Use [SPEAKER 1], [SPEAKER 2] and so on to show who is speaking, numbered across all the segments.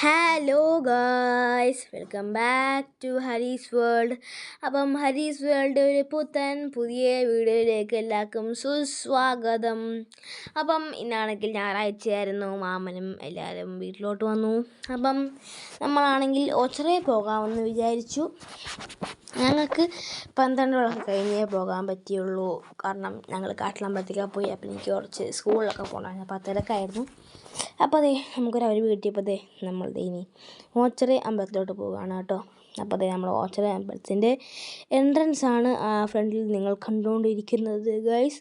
[SPEAKER 1] Hello guys welcome back to Hari's world അപ്പം ഹരീസ് world ഒരു പുത്തൻ പുതിയ വീഡിയോയിലേക്ക് എല്ലാവർക്കും സുസ്വാഗതം. അപ്പം ഇന്നാണെങ്കിൽ ഞായറാഴ്ചയായിരുന്നു. മാമനും എല്ലാവരും വീട്ടിലോട്ട് വന്നു. അപ്പം നമ്മളാണെങ്കിൽ ഒച്ചറേ പോകാമെന്ന് വിചാരിച്ചു. ഞങ്ങൾക്ക് പന്ത്രണ്ട് പന്ത്രണ്ടോളൊക്കെ കഴിഞ്ഞേ പോകാൻ പറ്റിയുള്ളൂ. കാരണം ഞങ്ങൾ കാട്ടിലമ്പലത്തേക്ക് പോയി. അപ്പം എനിക്ക് കുറച്ച് സ്കൂളിലൊക്കെ പോകണമായിരുന്നു അപ്പോൾ അപ്പോൾ അതെ നമുക്കൊരു അവർ വീട്ടിയപ്പോൾ അതെ നമ്മൾ ഇനി ഓച്ചറ അമ്പലത്തിലോട്ട് പോവുകയാണ് കേട്ടോ. അപ്പോൾ അതെ നമ്മൾ ഓച്ചറ അമ്പലത്തിന്റെ എൻട്രൻസ് ആണ് ഫ്രണ്ടിൽ നിങ്ങൾ കണ്ടുകൊണ്ടിരിക്കുന്നത് ഗൈസ്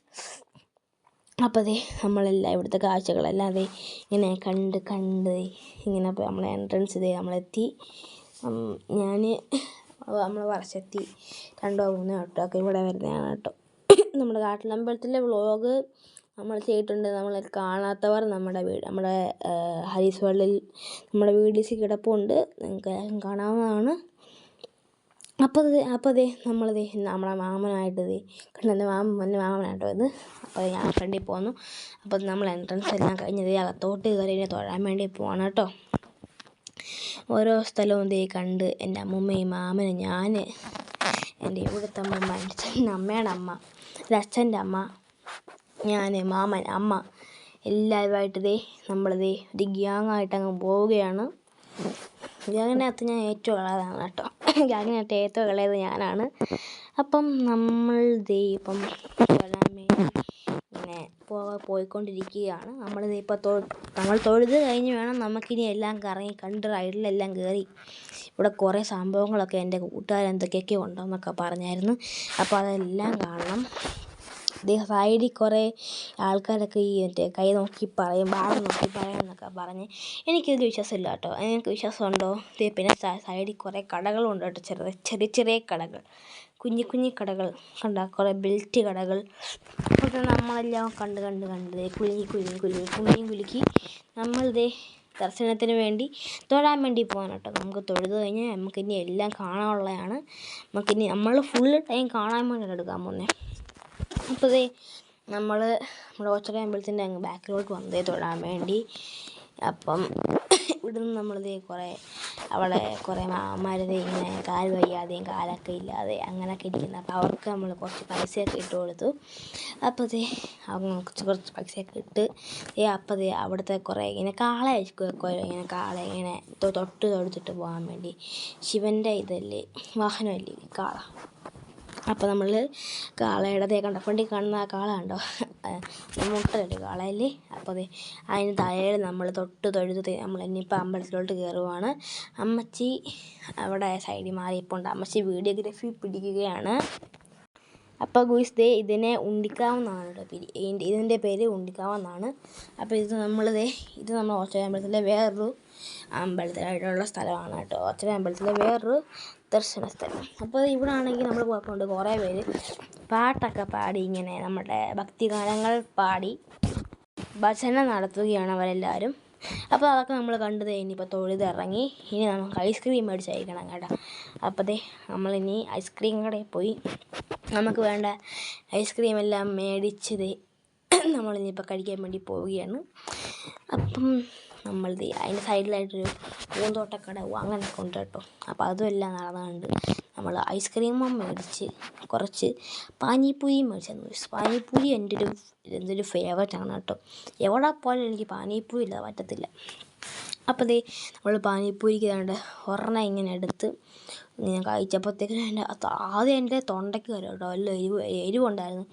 [SPEAKER 1] അപ്പോൾ അതെ നമ്മളെല്ലാം ഇവിടുത്തെ കാഴ്ചകളെല്ലാം അതെ ഇങ്ങനെ കണ്ട് കണ്ട് ഇങ്ങനെ നമ്മൾ എൻട്രൻസ് ഇതേ നമ്മളെത്തി. ഞാൻ നമ്മൾ വർഷത്തി രണ്ടോ മൂന്നോ വട്ടം ഒക്കെ ഇവിടെ വരുന്നതാണ് കേട്ടോ. നമ്മുടെ കാട്ടിലമ്പലത്തിലെ വ്ളോഗ് നമ്മൾ ചെയ്തിട്ടുണ്ട്. നമ്മൾ കാണാത്തവർ നമ്മുടെ വീട് നമ്മുടെ ഹരീസ് വേൾഡിൽ നമ്മുടെ വീഡിയോസ് കിടപ്പുണ്ട്. നിങ്ങൾക്ക് കാണാവുന്നതാണ്. അപ്പോൾ അത് അപ്പോൾ അതെ നമ്മളത് നമ്മളെ മാമനായിട്ട് ഇത് കണ്ടെ മാമൻ എന്റെ മാമനായിട്ട് ഇത്. അപ്പോൾ ഞാൻ ഫ്രണ്ടിൽ പോന്നു. അപ്പോൾ നമ്മൾ എൻട്രൻസ് എല്ലാം കഴിഞ്ഞത് അകത്തോട്ട് കയറി തൊഴാൻ വേണ്ടി പോവാണ് കേട്ടോ. ഓരോ സ്ഥലവും ഇതേ കണ്ട് എന്റെ അമ്മൂമ്മയും മാമനും ഞാൻ എന്റെ ഇവിടുത്തെ അമ്മമ്മ എന്റെ അമ്മയുടെ അമ്മ. എന്റെ അച്ഛന്റെ അമ്മ. ഞാൻ മാമൻ അമ്മ എല്ലാവരുമായിട്ട് ഇതേ നമ്മളിതേ ഒരു ഗ്യാങ്ങായിട്ട് അങ്ങ് പോവുകയാണ്. ഗ്യാങ്ങിനകത്ത് ഞാൻ ഏറ്റവും ഇളയതാണ് കേട്ടോ. ഗ്യാങ്ങിനകത്ത് ഏറ്റവും ഇളയത് ഞാനാണ്. അപ്പം നമ്മൾ ദേ ഇപ്പം ഇങ്ങനെ പോ പോയിക്കൊണ്ടിരിക്കുകയാണ്. നമ്മൾ ഇപ്പോൾ തൊ നമ്മൾ തൊഴുത് കഴിഞ്ഞ് വേണം നമുക്കിനി എല്ലാം കറങ്ങി കണ്ട് റൈഡിലെല്ലാം കയറി ഇവിടെ കുറേ സംഭവങ്ങളൊക്കെ എന്റെ കൂട്ടുകാരെന്തൊക്കെയൊക്കെ ഉണ്ടോ എന്നൊക്കെ പറഞ്ഞായിരുന്നു. അപ്പോൾ അതെല്ലാം കാണണം. ദേ സൈഡിൽ കുറേ ആൾക്കാരൊക്കെ ഈ മറ്റേ കൈ നോക്കി പറയും ബാഗ് നോക്കി പറയും എന്നൊക്കെ പറഞ്ഞ്. എനിക്കിതിൽ വിശ്വാസമില്ല കേട്ടോ. നിങ്ങൾക്ക് വിശ്വാസമുണ്ടോ? പിന്നെ സൈഡിൽ കുറേ കടകളുണ്ട് കേട്ടോ. ചെറിയ ചെറിയ ചെറിയ കടകൾ. കുഞ്ഞി കുഞ്ഞി കടകൾ. കണ്ട കുറേ ബെൽറ്റ് കടകൾ. അപ്പോൾ നമ്മളെല്ലാം കണ്ട് കണ്ട് കണ്ട് കുഞ്ഞി കുഞ്ഞി കുലുങ്ങി കുലുങ്ങി. കുലുക്കി നമ്മളിതേ ദർശനത്തിന് വേണ്ടി തൊഴാൻ വേണ്ടി പോകാൻ കേട്ടോ. നമുക്ക് തൊഴുത് കഴിഞ്ഞാൽ നമുക്കിനി എല്ലാം കാണാനുള്ളതാണ്. നമുക്കിനി നമ്മൾ ഫുൾ ടൈം കാണാൻ വേണ്ടി എടുക്കാൻ പോകുന്നത്. അപ്പോൾ ഇതേ നമ്മൾ നമ്മുടെ ഓച്ചറ അമ്പലത്തിന്റെ അങ്ങ് ബാക്കിലോട്ട് വന്നതേ തൊഴാൻ വേണ്ടി. അപ്പം ഇവിടുന്ന് നമ്മളിതേ കുറേ അവളെ കുറേ മാമാർ ഇങ്ങനെ കാൽ വയ്യാതെയും കാലൊക്കെ ഇല്ലാതെ അങ്ങനെയൊക്കെ ഇരിക്കുന്നത് അപ്പോൾ അവർക്ക് നമ്മൾ കുറച്ച് പൈസയൊക്കെ ഇട്ട് കൊടുത്തു. അപ്പോൾ ദേ കുറച്ച് കുറച്ച് പൈസയൊക്കെ ഇട്ട് അപ്പോൾ ദേ അവിടുത്തെ കുറേ ഇങ്ങനെ കാള ഇങ്ങനെ കാള ഇങ്ങനെ തൊട്ട് തൊടുത്തിട്ട് പോകാൻ വേണ്ടി ശിവന്റെ ഇതല്ലേ വാഹനമല്ലേ കാള? അപ്പോൾ നമ്മൾ കാളയുടെ ദേ കണ്ട ഫ്രണ്ടിൽ കാണുന്ന ആ കാള കണ്ടോ? മുട്ട മുട്ടയില്ലേ കാളയല്ലേ അപ്പോൾ അതെ അതിന് തലയിൽ നമ്മൾ തൊട്ട് തൊഴുത് നമ്മൾ ഇനിയിപ്പോൾ അമ്പലത്തിലോട്ട് കയറുവാണ് അമ്മച്ചി അവിടെ സൈഡിൽ മാറിയപ്പോൾ അമ്മച്ചി വീഡിയോഗ്രാഫി പിടിക്കുകയാണ്. അപ്പോൾ ഗുയിസ് ദേ ഇതിനെ ഉണ്ടിക്കാവുന്നതാണ് കേട്ടോ ഇതിന്റെ പേര് ഉണ്ടിക്കാവുന്നതാണ് അപ്പോൾ ഇത് നമ്മൾ ദേ ഇത് നമ്മൾ ഓച്ചറ അമ്പലത്തിലെ വേറൊരു അമ്പലത്തിലായിട്ടുള്ള സ്ഥലമാണ് കേട്ടോ. ഓച്ചറ അമ്പലത്തിലെ വേറൊരു ദർശന സ്ഥലം അപ്പോൾ ഇവിടെ ആണെങ്കിൽ നമ്മൾ പോയപ്പോണ്ട് കുറേ പേര്. പാട്ടൊക്കെ പാടി ഇങ്ങനെ നമ്മുടെ ഭക്തിഗാനങ്ങൾ പാടി ഭജന നടത്തുകയാണ് അവരെല്ലാവരും. അപ്പോൾ അതൊക്കെ നമ്മൾ കണ്ടത് ഇനിയിപ്പോൾ തൊഴുതിറങ്ങി ഇനി നമുക്ക് ഐസ്ക്രീം മേടിച്ച് കഴിക്കണം കേട്ടോ. അപ്പോൾ ദേ നമ്മളിനി ഐസ്ക്രീം കടയിൽ പോയി. നമുക്ക് വേണ്ട ഐസ്ക്രീം എല്ലാം മേടിച്ചത് നമ്മളിനിയിപ്പോൾ കഴിക്കാൻ വേണ്ടി പോവുകയാണ്. അപ്പം നമ്മൾ അതിന്റെ സൈഡിലായിട്ടൊരു പൂന്തോട്ടക്കട അങ്ങനെയൊക്കെ ഉണ്ട് കേട്ടോ. അപ്പോൾ അതുമെല്ലാം നടന്നുകൊണ്ട് നമ്മൾ ഐസ്ക്രീമും മേടിച്ച് കുറച്ച് പാനിപ്പൂരിയും മേടിച്ചു പാനിപ്പൂരി എന്റെ ഒരു എന്തൊരു ഫേവററ്റ് ആണ് കേട്ടോ. എവിടെ പോലും എനിക്ക് പാനിപ്പൂരി ഇല്ലാതെ പറ്റത്തില്ല. അപ്പോൾ ദേ നമ്മൾ പാനിപ്പൂരിക്ക് വേണ്ട ഒരെണ്ണം ഇങ്ങനെ എടുത്ത് ഞാൻ കഴിച്ചപ്പോഴത്തേക്കും എന്റെ ആദ്യം എന്റെ തൊണ്ടയ്ക്ക് കയറി കേട്ടോ. എല്ലാം എരിവ് എരിവുണ്ടായിരുന്നു.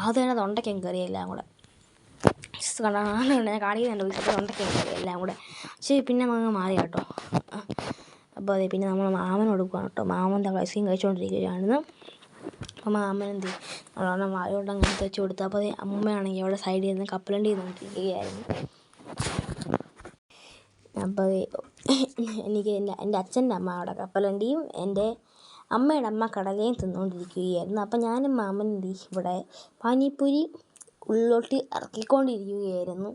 [SPEAKER 1] ആദ്യം എന്റെ തൊണ്ടയ്ക്കും കയറി എല്ലാം കൂടെ കണ്ടാണ് ഞാൻ കാണിക്കുന്നുണ്ട് തൊണ്ടയ്ക്കും കയറി എല്ലാം കൂടെ. പക്ഷേ പിന്നെ അങ്ങ് മാറി കേട്ടോ. അപ്പോൾ അതെ പിന്നെ നമ്മൾ മാമൻ കൊടുക്കുകയാണ് കേട്ടോ. മാമൻ ഐസ്ക്രീം കഴിച്ചുകൊണ്ടിരിക്കുകയാണെന്ന് അപ്പോൾ മാമൻ എന്ത് ചെയ്യും? വായോട്ട് അങ്ങനെ വെച്ച് കൊടുത്തു. അപ്പോൾ അമ്മയാണെങ്കിൽ അവിടെ സൈഡിൽ നിന്ന് കപ്പലണ്ടി നോക്കിയിരിക്കുകയായിരുന്നു. അപ്പോൾ എനിക്ക് എന്റെ എന്റെ അച്ഛന്റെ അമ്മ അവിടെ കപ്പലണ്ടിയും എന്റെ അമ്മയുടെ അമ്മ കടലയും തിന്നുകൊണ്ടിരിക്കുകയായിരുന്നു. അപ്പം ഞാനും മാമനും ഇവിടെ പാനിപ്പൂരി ഉള്ളിലോട്ട് ഇറക്കിക്കൊണ്ടിരിക്കുകയായിരുന്നു.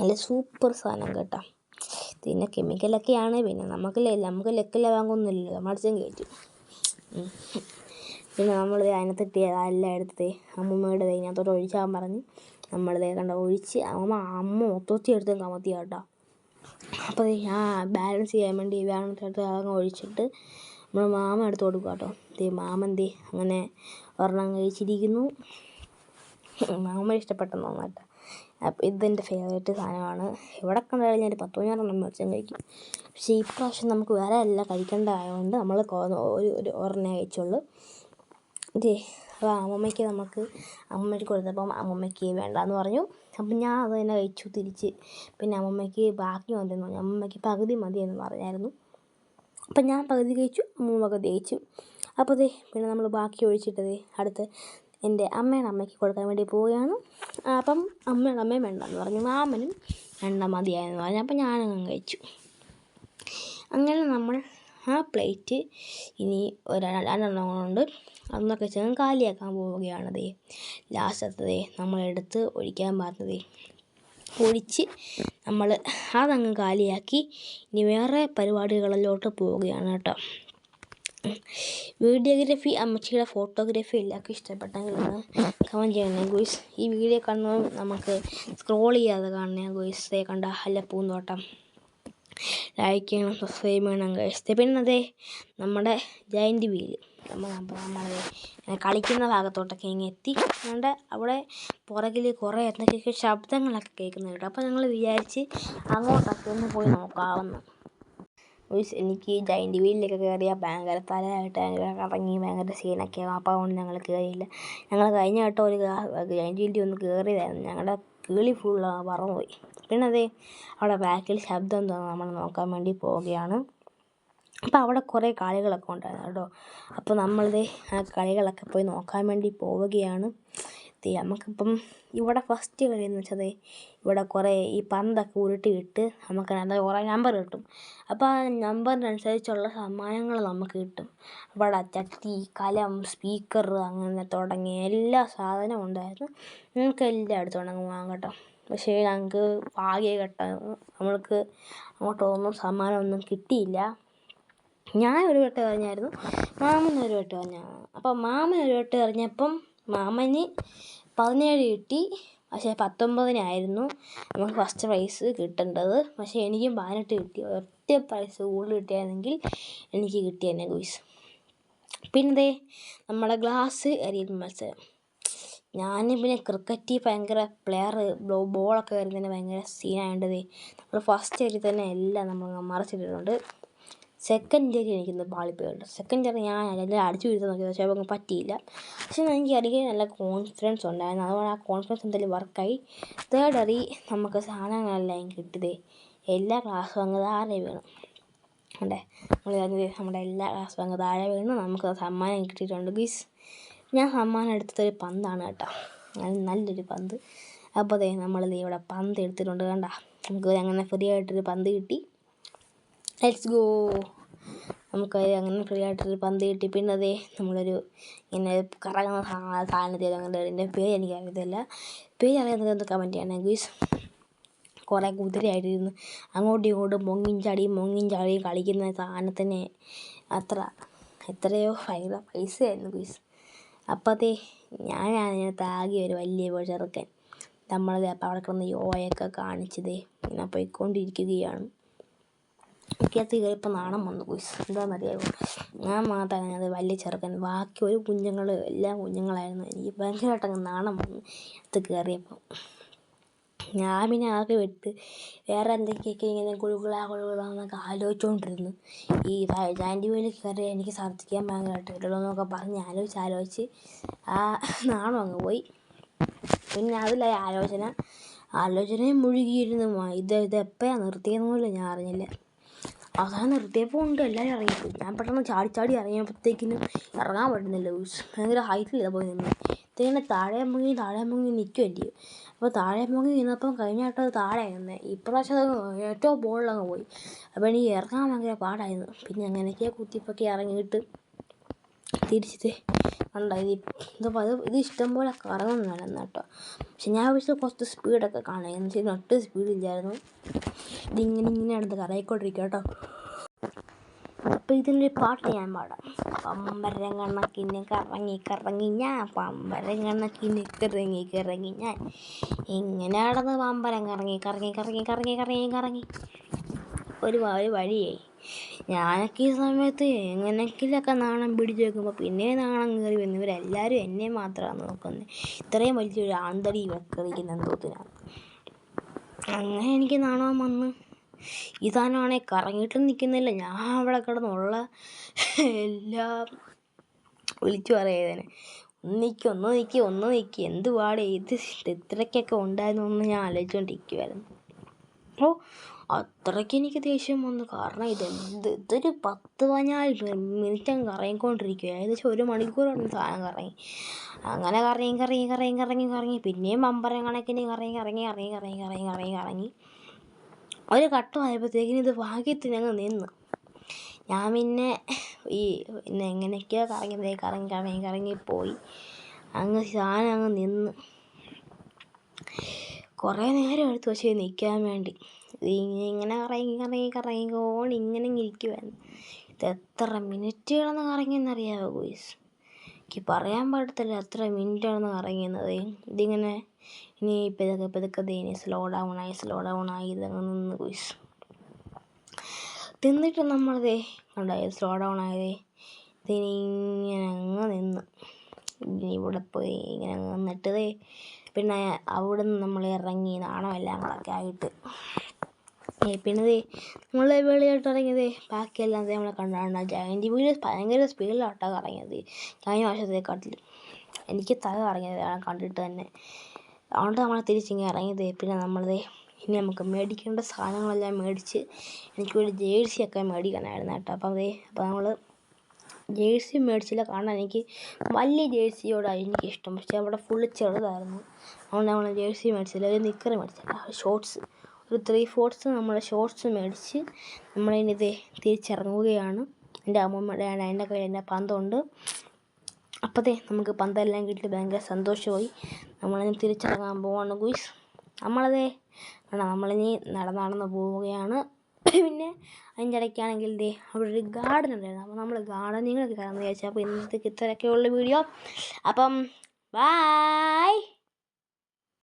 [SPEAKER 1] നല്ല സൂപ്പർ സാധനം കേട്ടോ. പിന്നെ കെമിക്കലൊക്കെയാണ് പിന്നെ നമുക്ക് നമുക്ക് ലക്കില്ല വാങ്ങുന്നില്ലല്ലോ നമ്മളടിച്ചും കയറ്റി. പിന്നെ നമ്മൾ അതിനകത്തിട്ട് എല്ലാം എടുത്ത് അമ്മൂമ്മയുടെ ഇതിനകത്തോട്ട് ഒഴിച്ചാൻ പറഞ്ഞ് നമ്മളിതേ കണ്ട ഒഴിച്ച് അമ്മ അമ്മ മൊത്തത്തിൽ എടുത്ത് കമത്തി കേട്ടോ. അപ്പോൾ ഞാൻ ബാലൻസ് ചെയ്യാൻ വേണ്ടി വേണമെടുത്ത് അങ്ങ് ഒഴിച്ചിട്ട് നമ്മൾ മാമ എടുത്ത് കൊടുക്കുക കേട്ടോ. ദേ മാമൻ ദേ അങ്ങനെ ഒരെണ്ണം കഴിച്ചിരിക്കുന്നു. മാമ ഇഷ്ടപ്പെട്ടെന്ന് തോന്നട്ടെ അപ്പോൾ ഇതെന്റെ ഫേവറേറ്റ് സാധനമാണ്. എവിടെ കണ്ടാലും ഞാൻ പത്ത് പതിനാറെണ്ണം മേടിച്ചും കഴിക്കും. പക്ഷേ ഈ പ്രാവശ്യം നമുക്ക് വേറെ എല്ലാം കഴിക്കേണ്ടതായതുകൊണ്ട് നമ്മൾ ഒരു ഒരു ഒരെണ്ണേ കഴിച്ചുള്ളൂ. ഇതേ അപ്പോൾ അമ്മമ്മയ്ക്ക് നമുക്ക് അമ്മമ്മയ്ക്ക് കൊടുത്തപ്പം അമ്മമ്മയ്ക്ക് വേണ്ടാന്ന് പറഞ്ഞു. അപ്പം ഞാൻ അത് തന്നെ കഴിച്ചു തിരിച്ച്. പിന്നെ അമ്മമ്മയ്ക്ക് ബാക്കി മതിയെന്ന് പറഞ്ഞു അമ്മമ്മയ്ക്ക് പകുതി എന്ന് പറഞ്ഞായിരുന്നു. അപ്പം ഞാൻ പകുതി കഴിച്ചു അമ്മ പകുതി കഴിച്ചു. അപ്പോൾ ദേ പിന്നെ നമ്മൾ ബാക്കി ഒഴിച്ചിട്ടത് അടുത്ത് എന്റെ അമ്മയുടെ അമ്മയ്ക്ക് കൊടുക്കാൻ വേണ്ടി പോവുകയാണ്. അപ്പം അമ്മയുടെ അമ്മയും വേണ്ടെന്ന് പറഞ്ഞു. മാമനും വേണ്ട മതിയായെന്ന് പറഞ്ഞു. അപ്പം ഞാനങ്ങ് കഴിച്ചു. അങ്ങനെ നമ്മൾ ആ പ്ലേറ്റ് ഇനി ഒരു രണ്ടെണ്ണം കൊണ്ട് അന്നൊക്കെ ചെന്ന് കാലിയാക്കാൻ പോവുകയാണ് ദേ. ലാസ്റ്റത്തെ നമ്മളെടുത്ത് ഒഴിക്കാൻ പറഞ്ഞതേ ഒഴിച്ച് നമ്മൾ അതങ്ങ് കാലിയാക്കി ഇനി വേറെ പരിപാടികളിലോട്ട് പോവുകയാണ് കേട്ടോ. വീഡിയോഗ്രാഫി അമ്മച്ചിയുടെ ഫോട്ടോഗ്രാഫി എല്ലാവർക്കും ഇഷ്ടപ്പെട്ടെങ്കിൽ ഒന്ന് കമന്റ് ചെയ്യണേ ഗോയ്സ് ഈ വീഡിയോ കാണുമ്പോൾ നമുക്ക് സ്ക്രോൾ ചെയ്യാതെ കാണണേ ഗോയ്സ് കണ്ട അല്ല പൂന്തോട്ടം ലൈക്ക് ചെയ്യണം സബ്സ്ക്രൈബ് ചെയ്യണം ഗൈസ് പിന്നെ അതെ നമ്മുടെ ജയന്റ് വീൽ നമ്മൾ നമ്മളെ കളിക്കുന്ന ഭാഗത്തോട്ടൊക്കെ ഇങ്ങനെ എത്തി. അതുകൊണ്ട് അവിടെ പുറകിൽ കുറേ എന്തൊക്കെയൊക്കെ ശബ്ദങ്ങളൊക്കെ കേൾക്കുന്നുണ്ട്. അപ്പോൾ ഞങ്ങൾ വിചാരിച്ച് അങ്ങോട്ടൊക്കെ ഒന്ന് പോയി നോക്കാവുന്നു. മീൻസ് എനിക്ക് ജൈന്റ് വീലിലൊക്കെ കയറിയാൽ ഭയങ്കര തലയായിട്ട് ഭയങ്കര കറങ്ങി ഭയങ്കര സീനൊക്കെ. ആവും അപ്പോൾ അതുകൊണ്ട് ഞങ്ങൾ കയറിയില്ല ഞങ്ങൾ കഴിഞ്ഞ വട്ടം ഒരു ജൈന്റ് വീലിൽ ഒന്ന് കയറിയതായിരുന്നു ഞങ്ങളുടെ കിളി ഫുൾ പറന്നുപോയി. പിന്നെ അതേ അവിടെ ബാക്കിൽ ശബ്ദം തോന്നുന്നു നമ്മൾ നോക്കാൻ വേണ്ടി പോവുകയാണ്. അപ്പോൾ അവിടെ കുറേ കളികളൊക്കെ ഉണ്ടായിരുന്നു കേട്ടോ. അപ്പോൾ നമ്മളിത് ആ കളികളൊക്കെ പോയി നോക്കാൻ വേണ്ടി പോവുകയാണ്. നമുക്കിപ്പം ഇവിടെ ഫസ്റ്റ് കളിയെന്ന് വെച്ചാൽ ഇവിടെ കുറേ ഈ പന്തൊക്കെ ഉരുട്ടിയിട്ട് നമുക്ക് അതിനകത്ത് കുറേ നമ്പർ കിട്ടും. അപ്പോൾ ആ നമ്പറിനനുസരിച്ചുള്ള സമ്മാനങ്ങൾ നമുക്ക് കിട്ടും. ഇവിടെ ചട്ടി കലം സ്പീക്കർ അങ്ങനെ തുടങ്ങിയ എല്ലാ സാധനവും ഉണ്ടായിരുന്നു. നിങ്ങൾക്ക് എല്ലാം എടുത്തുകൊണ്ട് വാങ്ങാം കേട്ടോ. പക്ഷേ ഞങ്ങൾക്ക് ഭാഗ്യഘട്ടം നമ്മൾക്ക് അങ്ങോട്ടൊന്നും സമ്മാനമൊന്നും കിട്ടിയില്ല. ഞാൻ ഒരു വട്ടം എറിഞ്ഞായിരുന്നു. മാമൻ ഒരു വട്ടം എറിഞ്ഞാണ് അപ്പം മാമൻ ഒരു വട്ടം എറിഞ്ഞപ്പം മാമന് പതിനേഴ് കിട്ടി. പക്ഷേ പത്തൊമ്പതിനായിരുന്നു നമുക്ക് ഫസ്റ്റ് പ്രൈസ് കിട്ടേണ്ടത്. പക്ഷേ എനിക്കും പതിനെട്ട് കിട്ടി. ഒറ്റ പ്രൈസ് കൂടുതൽ കിട്ടിയായിരുന്നെങ്കിൽ എനിക്ക് കിട്ടിയേനെ ഗുയ്സ് പിന്നെ നമ്മുടെ ഗ്ലാസ് എറിയുന്ന മത്സരം. ഞാൻ പിന്നെ ക്രിക്കറ്റിൽ ഭയങ്കര പ്ലെയർ ബോളൊക്കെ വരുന്നതിന് ഭയങ്കര സീനായതുകൊണ്ട് നമ്മൾ ഫസ്റ്റ് എറി തന്നെ എല്ലാം നമ്മൾ മറിച്ചിട്ടിട്ടുണ്ട്. സെക്കൻഡ് ഇയർ എനിക്കിന്ന് പാളിപ്പോയുണ്ട് സെക്കൻഡ് ഇയർ ഞാൻ എല്ലാം അടിച്ചു വീഴ്ത്താൻ നോക്കിയത്. പക്ഷേ അപ്പോൾ പറ്റിയില്ല. പക്ഷേ എനിക്ക് എനിക്ക് നല്ല കോൺഫിഡൻസ് ഉണ്ടായിരുന്നു. അതുകൊണ്ട് ആ കോൺഫിഡൻസ് എന്തായാലും വർക്കായി തേർഡ് ഇയറി നമുക്ക് സാധനങ്ങളെല്ലാം കിട്ടിയത്. എല്ലാ ക്ലാസ്സും അങ്ങ് താഴെ വീണു. അല്ലേ നമ്മൾ നമ്മുടെ എല്ലാ ക്ലാസ്സും അങ്ങ് താഴെ വീണു. നമുക്ക് സമ്മാനം കിട്ടിയിട്ടുണ്ട്. ഗീസ് ഞാൻ സമ്മാനം എടുത്തൊരു പന്താണ് കേട്ടോ. അത് നല്ലൊരു പന്ത്. അപ്പോൾ അതെ നമ്മൾ ഇവിടെ പന്ത് എടുത്തിട്ടുണ്ട്. കണ്ട? നമുക്ക് അങ്ങനെ ഫ്രീ ആയിട്ടൊരു പന്ത് കിട്ടി. ലെറ്റ്സ് ഗോ നമുക്ക് അങ്ങനെ ഫ്രീ ആയിട്ടൊരു പന്ത് കിട്ടി. പിന്നെ അതേ നമ്മളൊരു ഇങ്ങനെ കറങ്ങുന്ന സാധനത്തിൽ അങ്ങനെ എന്റെ പേര് എനിക്ക് അറിയത്തില്ല പേര് അറിയാത്തത് ഒന്ന് കമന്റ് ചെയ്യണം ഗീസ് കുറേ കുതിരയായിട്ടിരുന്ന് അങ്ങോട്ടും ഇങ്ങോട്ടും പൊങ്ങിയും ചാടിയും പൊങ്ങിയും ചാടിയും കളിക്കുന്ന സാധനത്തിന് അത്ര എത്രയോ ഭയങ്കര പൈസയായിരുന്നു ഗീസ് അപ്പോഴത്തേ ഞാനാണ് ഇതിനകത്ത് ആകെ ഒരു വലിയ ചെറുക്കൻ. നമ്മളത് അപ്പം അവിടെ കിടന്ന് യോയൊക്കെ കാണിച്ചതേ ഇങ്ങനെ പോയിക്കൊണ്ടിരിക്കുകയാണ്. എനിക്കകത്ത് കയറിയപ്പോൾ നാണം വന്നു ഗുയ്സ് എന്താണെന്നറിയാമോ ഞാൻ മാത്രമാണ് അത് വലിയ ചെറുക്കൻ. ബാക്കി ഒരു കുഞ്ഞുങ്ങൾ എല്ലാം കുഞ്ഞുങ്ങളായിരുന്നു. എനിക്ക് ഭയങ്കരമായിട്ടങ്ങ് നാണം വന്നു അത് കയറിയപ്പോൾ ഞാൻ പിന്നെ ആകെ വിട്ട് വേറെ എന്തൊക്കെയൊക്കെ ഇങ്ങനെ കുഴുകുള എന്നൊക്കെ ആലോചിച്ചുകൊണ്ടിരുന്നു ഈ ജാന്റി വേലിൽ കയറി എനിക്ക് ശ്രദ്ധിക്കാൻ ഭയങ്കരമായിട്ട് വരുള്ളൂ എന്നൊക്കെ പറഞ്ഞ് ആലോചിച്ച് ആലോചിച്ച് ആ നാണം അങ്ങ് പോയി. പിന്നെ അതിലായി ആലോചന. ആലോചനയും മുഴുകിയിരുന്നു. ഇത് ഇത് എപ്പോഴാണ് പോലും ഞാൻ അറിഞ്ഞില്ല. അവസാനം നിർത്തിയപ്പോൾ ഉണ്ട് എല്ലാവരും ഇറങ്ങിപ്പോയി ഞാൻ പെട്ടെന്ന് ചാടി ചാടി ഇറങ്ങിയപ്പോഴത്തേക്കിനും ഇറങ്ങാൻ പറ്റുന്നില്ല. ഭയങ്കര ഇല്ല പോയി നിന്ന്. ഇതിങ്ങനെ താഴെ മുങ്ങി താഴെ മുങ്ങി നിൽക്കുമല്ലേ അപ്പോൾ താഴെ മുങ്ങി നിന്നപ്പം കഴിഞ്ഞ വട്ടം അത് താഴെ നിന്നെ ഇപ്രാവശ്യം അത് ഏറ്റവും ബോളിലങ്ങ് പോയി. അപ്പോൾ എനിക്ക് ഇറങ്ങാൻ ഭയങ്കര പാടായിരുന്നു. പിന്നെ അങ്ങനെയൊക്കെ കുത്തിപ്പൊക്കെ ഇറങ്ങിയിട്ട് തിരിച്ചിട്ട് കണ്ടോ? ഇത് അത് ഇത് ഇഷ്ടംപോലെ കറങ്ങുന്നതാണ് കേട്ടോ. പക്ഷെ ഞാൻ വിളിച്ചത് കുറച്ച് സ്പീഡൊക്കെ കാണാം. എന്ന് വെച്ചാൽ ഒട്ടും സ്പീഡില്ലായിരുന്നു ഇതിങ്ങനെ ഇങ്ങനെ അടുത്ത് കറങ്ങിക്കൊണ്ടിരിക്കുക കേട്ടോ. അപ്പോൾ ഇതിനൊരു പാട്ട് ഞാൻ പാടാം. പമ്പരം കണക്കിന് കറങ്ങി കറങ്ങി ഞാൻ പമ്പരം കണക്കിന് കറങ്ങി കറങ്ങി ഞാൻ. ഇങ്ങനെ നടന്ന് പമ്പരം കറങ്ങി കറങ്ങി കറങ്ങി കറങ്ങി കറങ്ങി കറങ്ങി. ഒരു ഒരു വഴിയായി. ഞാനൊക്കെ ഈ സമയത്ത് എങ്ങനെയൊക്കെയൊക്കെ നാണം പിടിച്ച് വെക്കുമ്പോൾ പിന്നെ നാണം കയറി വന്നു ഇവരെല്ലാവരും എന്നെ മാത്രമാണ് നോക്കുന്നത് ഇത്രയും വലിയൊരു ആന്തടി വെക്കറിക്കുന്ന എന്തോത്തിനാണ് അങ്ങനെ എനിക്ക് നാണം വന്ന്. ഈ സാധനമാണെങ്കിൽ നിൽക്കുന്നില്ല ഞാൻ അവിടെ കിടന്നുള്ള എല്ലാം വിളിച്ചു പറയുന്നതിന് ഒന്ന് നിൽക്കി ഒന്ന് നിൽക്കി ഒന്ന് നിൽക്കി എന്ത് പാടെ ഇത്? ഇത്രയ്ക്കൊക്കെ ഉണ്ടായിരുന്നു എന്ന് ഞാൻ ആലോചിച്ചുകൊണ്ടിരിക്കുമായിരുന്നു ഓ അത്രയ്ക്ക് എനിക്ക് ദേഷ്യം വന്നു. കാരണം ഇത് എന്ത് ഇതൊരു പത്ത് പതിനാല് മിനിറ്റ് അങ്ങ് കറങ്ങിക്കൊണ്ടിരിക്കുക ഏകദേശം ഒരു മണിക്കൂറാണ് സാധനം കറങ്ങി. അങ്ങനെ കറങ്ങി കറങ്ങി കറങ്ങി കറങ്ങി കറങ്ങി. പിന്നെയും അമ്പരം കണക്കിന് കറങ്ങി കറങ്ങി കറങ്ങി കറങ്ങി കറങ്ങി കറങ്ങി കറങ്ങി. ഒരു ഘട്ടമായപ്പോഴത്തേക്കിനും ഇത് ഭാഗ്യത്തിന് അങ്ങ് നിന്ന്. ഞാൻ പിന്നെ ഈ പിന്നെ എങ്ങനെയൊക്കെയോ കറങ്ങി കറങ്ങി കറങ്ങി കറങ്ങി പോയി. അങ്ങ് സാധനം അങ്ങ് നിന്ന്. കുറേ നേരം എടുത്തു പക്ഷേ നിൽക്കാൻ വേണ്ടി. ഇങ്ങനെ കറങ്ങി കറങ്ങി കറങ്ങി കറങ്ങിക്കോണ്ട് ഇങ്ങനെ ഇരിക്കുവായിരുന്നു. ഇത് എത്ര മിനിറ്റുകളെന്ന് കറങ്ങിയെന്നറിയാമോ ഗോയ്സ് എനിക്ക് പറയാൻ പാടത്തില്ല എത്ര മിനിറ്റാണെന്ന് കറങ്ങിയെന്നത്. ഇതിങ്ങനെ ഇനി പതുക്കെ പതുക്കെ ഇനി സ്ലോ ഡൗൺ ആയി സ്ലോ ഡൗൺ ആയി ഇതങ്ങ് നിന്ന് ഗോയ്സ് തിന്നിട്ട് നമ്മളതേ ഉണ്ടായത് സ്ലോ ഡൗൺ ആയതേ. ഇതിനി ഇങ്ങനെ അങ്ങ് നിന്ന്. ഇനി ഇവിടെ പോയി ഇങ്ങനെ അങ്ങ് നിന്നിട്ടതേ പിന്നെ അവിടെ നിന്ന് നമ്മൾ ഇറങ്ങി നാണമെല്ലാം ഏ പിന്നെ നമ്മൾ വെളിയിലോട്ട് ഇറങ്ങിയത് ബാക്കിയെല്ലാം നമ്മളെ കണ്ടാണ്. ജയന്റ് വീഡിയോസ് ഭയങ്കര സ്പീഡിലാട്ടോ ഇറങ്ങിയത് കഴിഞ്ഞ വർഷത്തെക്കാട്ടിൽ എനിക്ക് തല ഇറങ്ങിയത് കണ്ടിട്ട് തന്നെ. അതുകൊണ്ട് നമ്മൾ തിരിച്ചിങ്ങനെ ഇറങ്ങിയത്. പിന്നെ നമ്മളത് ഇനി നമുക്ക് മേടിക്കേണ്ട സാധനങ്ങളെല്ലാം മേടിച്ച് എനിക്ക് എനിക്കൊരു ജേഴ്സിയൊക്കെ മേടിക്കാനായിരുന്നു കേട്ടോ. അപ്പോൾ അതേ അപ്പോൾ നമ്മൾ ജേഴ്സി മേടിച്ചില്ല. കാരണം എനിക്ക് വലിയ ജേഴ്സിയോടാണ് എനിക്കിഷ്ടം. പക്ഷേ അവിടെ ഫുള്ള് ചെറുതായിരുന്നു. അതുകൊണ്ട് നമ്മൾ ജേഴ്സി മേടിച്ചില്ല. ഒരു നിക്കർ മേടിച്ചില്ല. ഷോർട്സ് ഒരു ത്രീ ഫോർട്സ് നമ്മൾ ഷോർട്സ് മേടിച്ച് നമ്മളിനി തിരിച്ചിറങ്ങുകയാണ്. എന്റെ അമ്മമ്മയുടെ എന്റെ കയ്യിൽ എന്റെ പന്തുണ്ട് അപ്പോഴത്തേ നമുക്ക് പന്തെല്ലാം കിട്ടി ഭയങ്കര സന്തോഷമായി. നമ്മളിനി തിരിച്ചിറങ്ങാൻ പോവാണ് ഗുയ്സ്. നമ്മളതേ ആണ് നമ്മളിനി നടന്ന് നടന്ന് പോവുകയാണ്. പിന്നെ അതിന്റെ ഇടയ്ക്കാണെങ്കിൽ ദേ അവിടെ ഒരു ഗാർഡൻ ഉണ്ടായിരുന്നു. അപ്പോൾ നമ്മൾ ഗാർഡനിങ്ങിലൊക്കെ കയറാമെന്ന് വിചാരിച്ചു. അപ്പോൾ ഇന്നത്തേക്ക് ഇത്രയൊക്കെ ഉള്ള വീഡിയോ. അപ്പം ബായ്